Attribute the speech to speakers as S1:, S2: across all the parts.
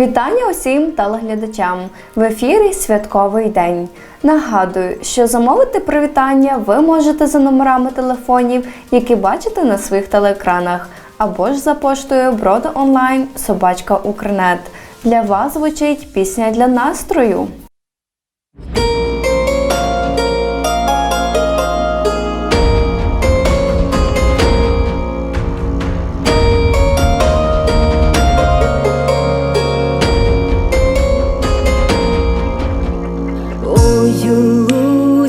S1: Вітання усім телеглядачам в ефірі Святковий день. Нагадую, що замовити привітання ви можете за номерами телефонів, які бачите на своїх телеекранах, або ж за поштою Брода онлайн Собачка Укрнет. Для вас звучить пісня для настрою.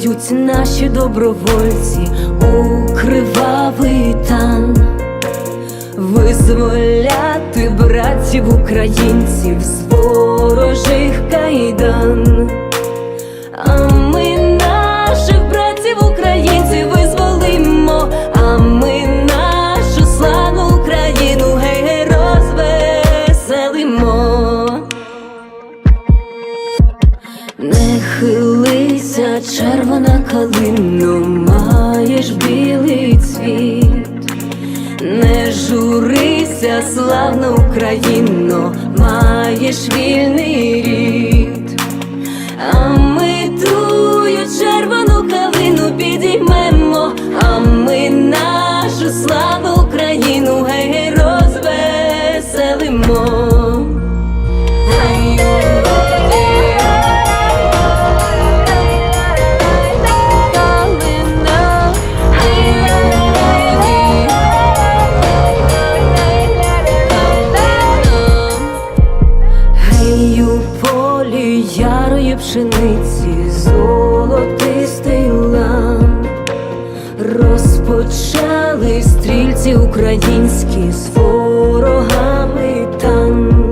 S2: Марширують наші добровольці у кривавий тан, визволяти братів українців з ворожих кайдан. Хилися, червона калина маєш білий цвіт, не журися, славна Україно, маєш вільний рід, а ми тую червону пшениці, золотистий лан, розпочали стрільці українські з ворогами тан.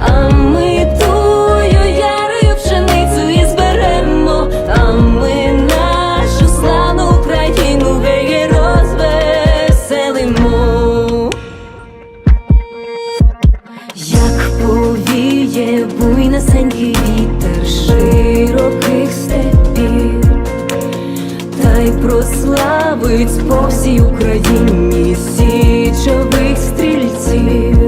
S2: А ми тую ярою пшеницю і зберемо, а ми нашу славну Україну гей розвеселимо. Як повіє буйнесенький вітер прославить по всій Україні січових стрільців.